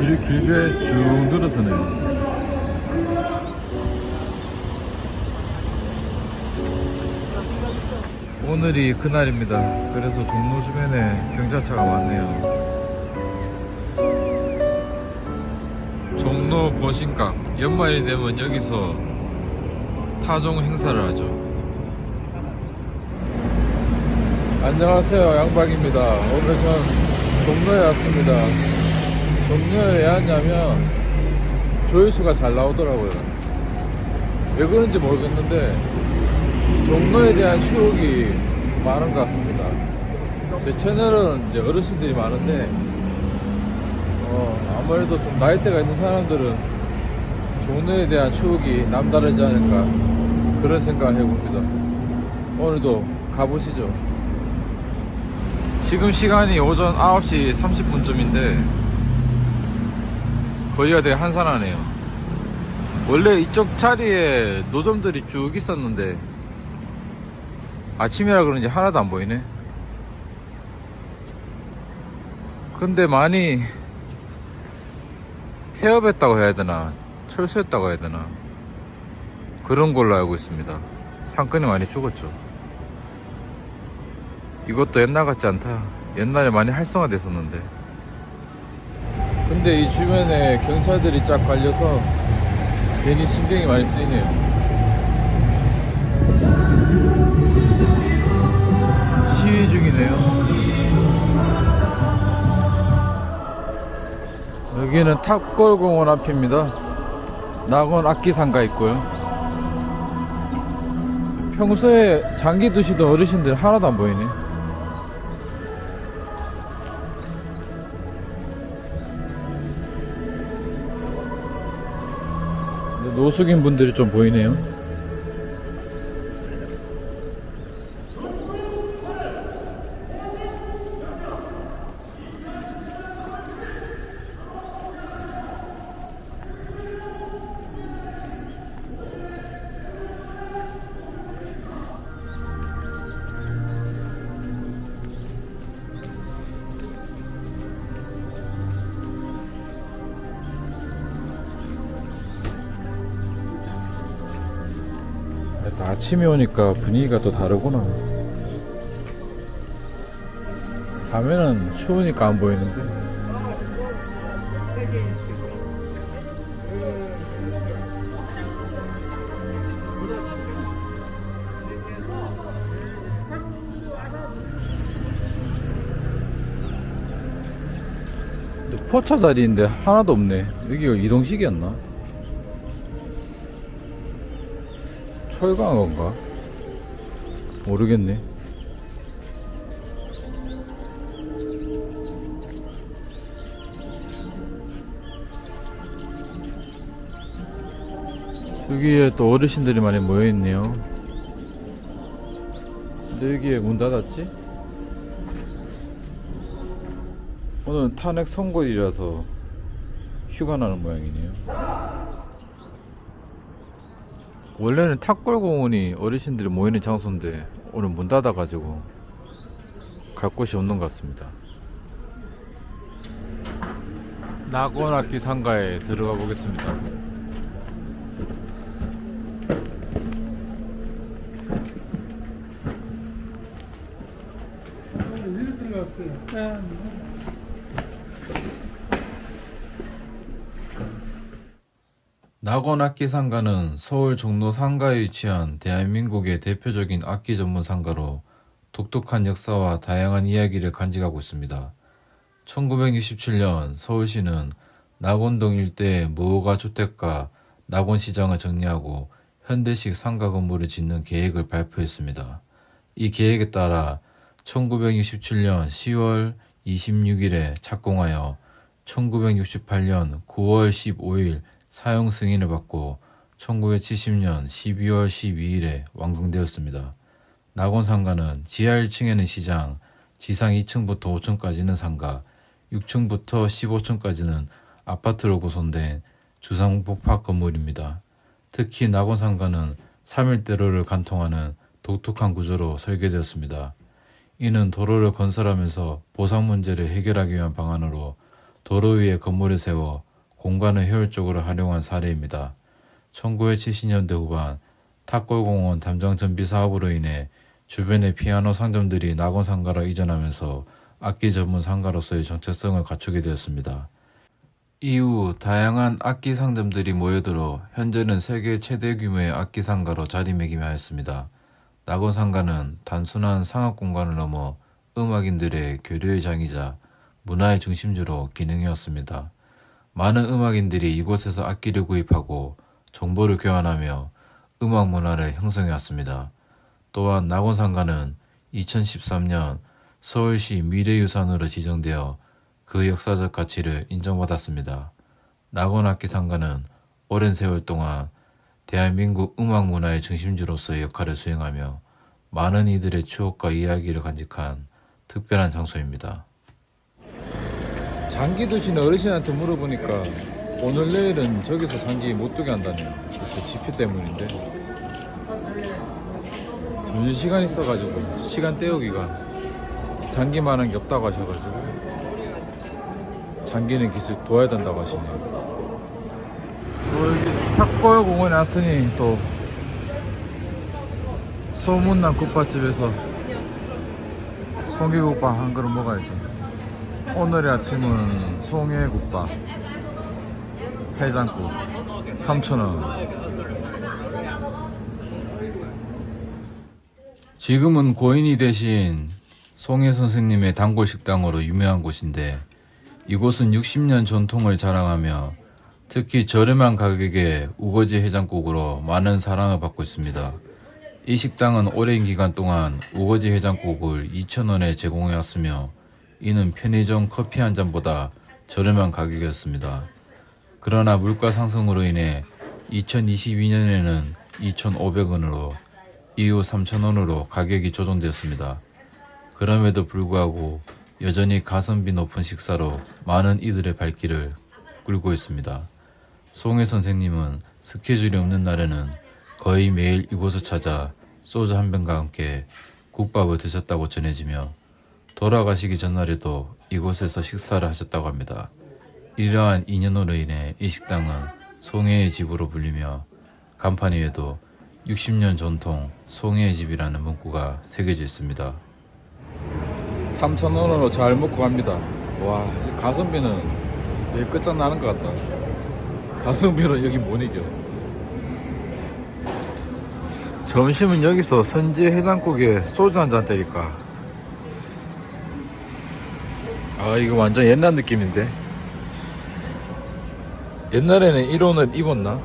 길을 길게 쭉 늘어서네요. 오늘이 그날입니다. 그래서 종로 주변에 경찰차가 많네요. 종로 보신각 연말이 되면 여기서 타종 행사를 하죠. 안녕하세요 양박입니다. 오늘 전 종로에 왔습니다. 종로에 왜 왔냐면 조회수가 잘 나오더라고요. 왜 그런지 모르겠는데 종로에 대한 추억이 많은 것 같습니다. 제 채널은 이제 어르신들이 많은데 어, 아무래도 좀 나이대가 있는 사람들은 종로에 대한 추억이 남다르지 않을까 그런 생각을 해봅니다. 오늘도 가보시죠. 지금 시간이 오전 9시 30분쯤인데 거리가 되게 한산하네요. 원래 이쪽 자리에 노점들이 쭉 있었는데 아침이라 그런지 하나도 안 보이네. 근데 많이 폐업했다고 해야 되나 철수했다고 해야 되나 그런 걸로 알고 있습니다. 상권이 많이 죽었죠. 이것도 옛날 같지 않다. 옛날에 많이 활성화됐었는데. 근데 이 주변에 경찰들이 쫙 깔려서 괜히 신경이 많이 쓰이네요. 시위 중이네요. 여기는 탑골공원 앞입니다. 낙원 악기상가 있고요. 평소에 장기 두시던 어르신들 하나도 안 보이네. 노숙인 분들이 좀 보이네요. 아침에 오니까 분위기가 또 다르구나. 밤에는 추우니까 안 보이는데. 포차 자리인데 하나도 없네. 여기가 이동식이었나? 철강한 건가? 모르겠네. 여기에 또 어르신들이 많이 모여있네요. 근데 여기에 문 닫았지? 오늘은 탄핵 선거일이라서 휴가 나는 모양이네요. 원래는 탁골공원이 어르신들이 모이는 장소인데 오늘 문 닫아가지고 갈 곳이 없는 것 같습니다. 낙원악기 상가에 들어가 보겠습니다. 들어갔어요. 낙원 악기 상가는 서울 종로 상가에 위치한 대한민국의 대표적인 악기 전문 상가로 독특한 역사와 다양한 이야기를 간직하고 있습니다. 1967년 서울시는 낙원동 일대의 무허가 주택가 낙원시장을 정리하고 현대식 상가 건물을 짓는 계획을 발표했습니다. 이 계획에 따라 1967년 10월 26일에 착공하여 1968년 9월 15일 사용 승인을 받고 1970년 12월 12일에 완공되었습니다. 낙원 상가는 지하 1층에는 시장, 지상 2층부터 5층까지는 상가, 6층부터 15층까지는 아파트로 구성된 주상복합 건물입니다. 특히 낙원 상가는 3일대로를 관통하는 독특한 구조로 설계되었습니다. 이는 도로를 건설하면서 보상 문제를 해결하기 위한 방안으로 도로 위에 건물을 세워 공간을 효율적으로 활용한 사례입니다. 1970년대 후반 탁골공원 담장 정비 사업으로 인해 주변의 피아노 상점들이 낙원 상가로 이전하면서 악기 전문 상가로서의 정체성을 갖추게 되었습니다. 이후 다양한 악기 상점들이 모여들어 현재는 세계 최대 규모의 악기 상가로 자리매김하였습니다. 낙원 상가는 단순한 상업 공간을 넘어 음악인들의 교류의 장이자 문화의 중심지로 기능해왔습니다. 많은 음악인들이 이곳에서 악기를 구입하고 정보를 교환하며 음악 문화를 형성해 왔습니다. 또한 낙원상가는 2013년 서울시 미래유산으로 지정되어 그 역사적 가치를 인정받았습니다. 낙원악기상가는 오랜 세월 동안 대한민국 음악 문화의 중심지로서의 역할을 수행하며 많은 이들의 추억과 이야기를 간직한 특별한 장소입니다. 장기 두시는 어르신한테 물어보니까 오늘 내일은 저기서 장기 못 두게 한다네요. 그 지표 때문인데. 점심 시간 있어가지고 시간 때우기가 장기만한 게 없다고 하셔가지고 장기는 기술 둬야 된다고 하시네요. 또 여기 탁골 공원에 왔으니 또 소문난 국밥집에서 송이국밥 한 그릇 먹어야죠. 오늘의 아침은 송해국밥 해장국 3,000원 지금은 고인이 되신 송혜 선생님의 단골 식당으로 유명한 곳인데 이곳은 60년 전통을 자랑하며 특히 저렴한 가격에 우거지 해장국으로 많은 사랑을 받고 있습니다. 이 식당은 오랜 기간 동안 우거지 해장국을 2,000원에 제공해왔으며 이는 편의점 커피 한 잔보다 저렴한 가격이었습니다. 그러나 물가 상승으로 인해 2022년에는 2,500원으로 이후 3,000원으로 가격이 조정되었습니다. 그럼에도 불구하고 여전히 가성비 높은 식사로 많은 이들의 발길을 끌고 있습니다. 송혜 선생님은 스케줄이 없는 날에는 거의 매일 이곳을 찾아 소주 한 병과 함께 국밥을 드셨다고 전해지며 돌아가시기 전날에도 이곳에서 식사를 하셨다고 합니다. 이러한 인연으로 인해 이 식당은 송혜의 집으로 불리며 간판 위에도 60년 전통 송혜의 집이라는 문구가 새겨져 있습니다. 3,000원으로 잘 먹고 갑니다. 와, 이 가성비는 여기 끝장나는 것 같다. 가성비로 여기 못 이겨. 점심은 여기서 선지 해장국에 소주 한 잔 때릴까. 아, 이거 완전 옛날 느낌인데. 옛날에는 이런 옷 입었나?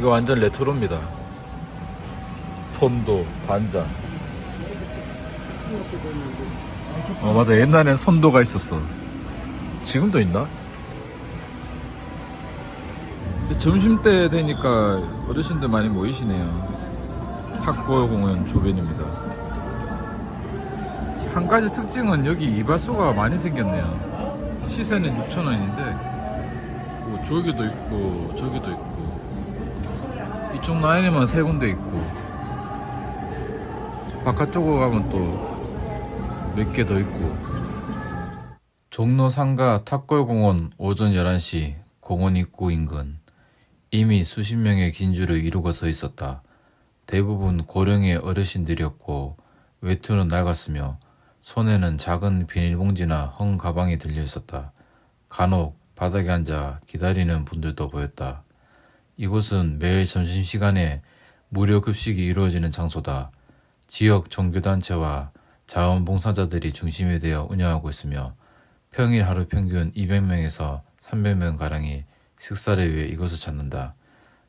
이거 완전 레트로입니다. 손도, 반자. 어, 맞아. 옛날엔 손도가 있었어. 지금도 있나? 점심때 되니까 어르신들 많이 모이시네요. 학골 공원 조변입니다. 한 가지 특징은 여기 이발소가 많이 생겼네요. 시세는 6,000원인데, 뭐 저기도 있고, 저기도 있고, 이쪽 라인에만 세 군데 있고, 바깥쪽으로 가면 또 몇 개 더 있고 종로 상가 탑골공원 오전 11시 공원 입구 인근 이미 수십 명의 긴 줄을 이루고 서 있었다. 대부분 고령의 어르신들이었고 외투는 낡았으며 손에는 작은 비닐봉지나 헝 가방이 들려 있었다. 간혹 바닥에 앉아 기다리는 분들도 보였다. 이곳은 매일 점심시간에 무료 급식이 이루어지는 장소다. 지역 종교단체와 자원봉사자들이 중심이 되어 운영하고 있으며 평일 하루 평균 200명에서 300명 가량이 식사를 위해 이곳을 찾는다.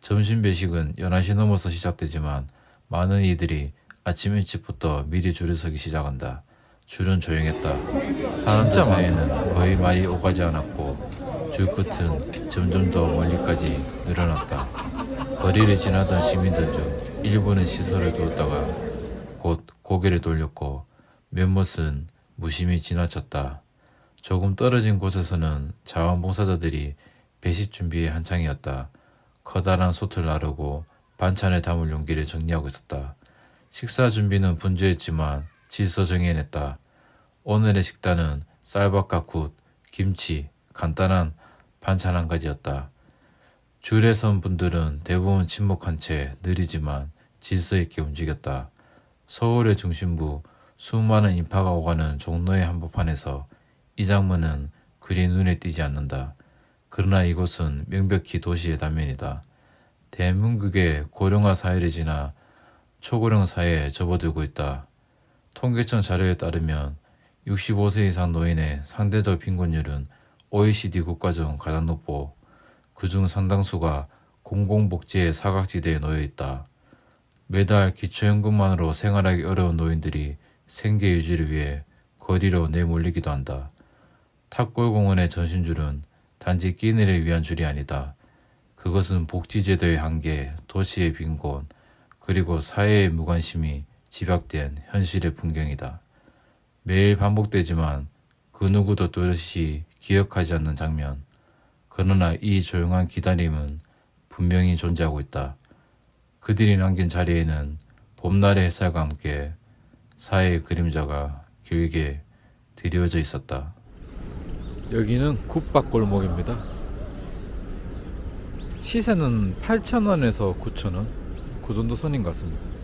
점심 배식은 11시 넘어서 시작되지만 많은 이들이 아침 일찍부터 미리 줄을 서기 시작한다. 줄은 조용했다. 사람들 사이에는 거의 말이 오가지 않았고 줄 끝은 점점 더 멀리까지 늘어났다. 거리를 지나던 시민들 중 일부는 시설을 두었다가 곧 고개를 돌렸고 몇몇은 무심히 지나쳤다. 조금 떨어진 곳에서는 자원봉사자들이 배식 준비에 한창이었다. 커다란 솥을 나르고 반찬을 담을 용기를 정리하고 있었다. 식사 준비는 분주했지만 질서 정연했다. 오늘의 식단은 쌀밥과 굿, 김치, 간단한 반찬 한 가지였다. 줄에 선 분들은 대부분 침묵한 채 느리지만 질서 있게 움직였다. 서울의 중심부 수많은 인파가 오가는 종로의 한복판에서 이 장면은 그리 눈에 띄지 않는다. 그러나 이곳은 명백히 도시의 단면이다. 대한민국의 고령화 사회를 지나 초고령 사회에 접어들고 있다. 통계청 자료에 따르면 65세 이상 노인의 상대적 빈곤율은 OECD 국가 중 가장 높고 그중 상당수가 공공복지의 사각지대에 놓여 있다. 매달 기초연금만으로 생활하기 어려운 노인들이 생계 유지를 위해 거리로 내몰리기도 한다. 탑골공원의 전신줄은 단지 끼니를 위한 줄이 아니다. 그것은 복지제도의 한계, 도시의 빈곤, 그리고 사회의 무관심이 집약된 현실의 풍경이다. 매일 반복되지만 그 누구도 또렷이 기억하지 않는 장면. 그러나 이 조용한 기다림은 분명히 존재하고 있다. 그들이 남긴 자리에는 봄날의 햇살과 함께 사회의 그림자가 길게 드리워져 있었다. 여기는 굿박골목입니다. 시세는 8,000원에서 9,000원. 그 정도 선인 것 같습니다.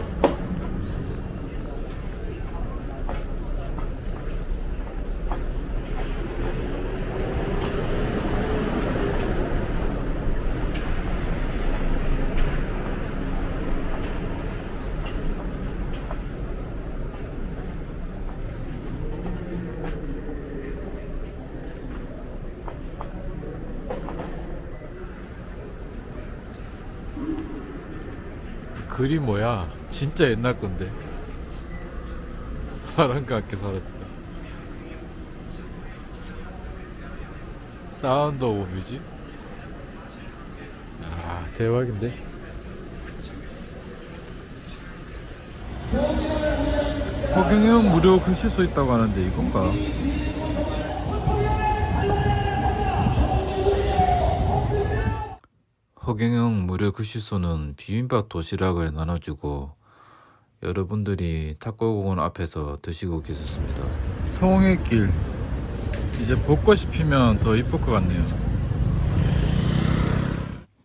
글이 뭐야? 진짜 옛날 건데. 바람과 함께 사라진다. 사운드 오브 뮤직? 아, 대박인데? 허경영 무료 글씨소 있다고 하는데 이건가? 허경영 무료 글씨소는 비빔밥 도시락을 나눠주고 여러분들이 탁골공원 앞에서 드시고 계셨습니다. 송해길 이제 벚꽃이 피면 더 이쁠 것 같네요.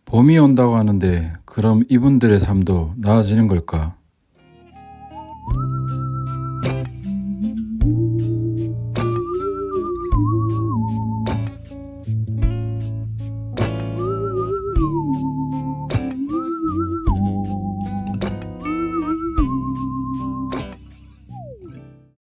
봄이 온다고 하는데 그럼 이분들의 삶도 나아지는 걸까?